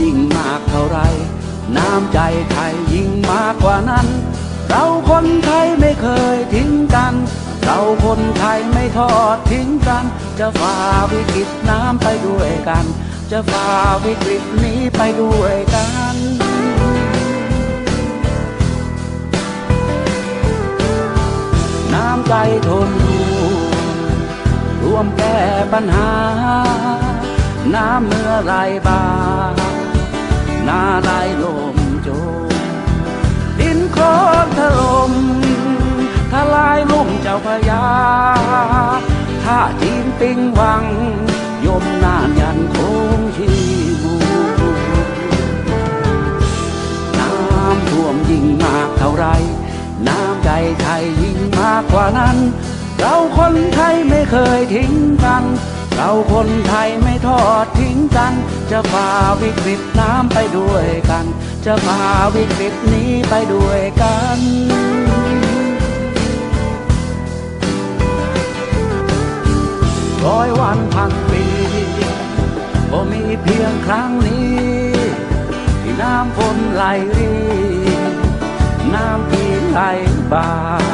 ยิ่งมากเท่าไร น้ำใจไทยยิ่งมากกว่านั้น เราคนไทยไม่เคยทิ้งกัน เราคนไทยไม่ทอดทิ้งกัน จะฝ่าวิกฤตน้ำไปด้วยกัน จะฝ่าวิกฤตนี้ไปด้วยกันน้ำใจทนร่วมแก้ปัญหา น้ำเมื่อไรบาห น้าไหลลมโจมดินโคลนถล่มทลายลุ่มเจ้าพยาถ้าจีนปิงวัง ยมนานยันคงชีมูน้ำท่วมยิ่งมากเท่าไร น้ำใจไทยยิ่งมากกว่านั้น เราคนไทยไม่เคยทิ้ง เราคนไทยไม่ทอดทิ้งกัน จะฝ่าวิกฤตน้ำไปด้วยกัน จะฝ่าวิกฤตนี้ไปด้วยกันร้อยวันพันปีก็มีเพียงครั้งนี้ ที่น้ำฝนไหลรีน้ำที่ไหลบ่า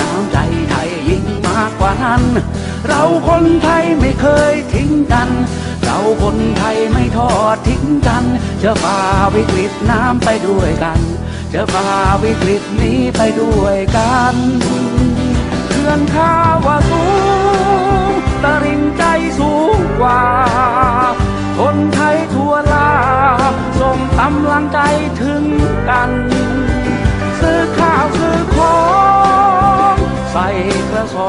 น้ำใจไทยยิ่งมากกว่านั้น เราคนไทยไม่เคยทิ้งกัน เราคนไทยไม่ทอดทิ้งกันจะฝ่าวิกฤตน้ำไปด้วยกันจะฝ่าวิกฤตนี้ไปด้วยกันเขื่อนข้าวาสูงตะริงใจสูงกว่า คนไทยทั่วลาส่งกำลังใจถึงกัน ซื้อข้า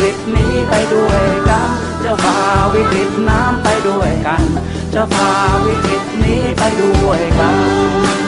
วิกฤตนี้ไปด้วยกัน จะฝ่าวิกฤตน้ำไปด้วยกัน จะฝ่าวิกฤตนี้ไปด้วยกัน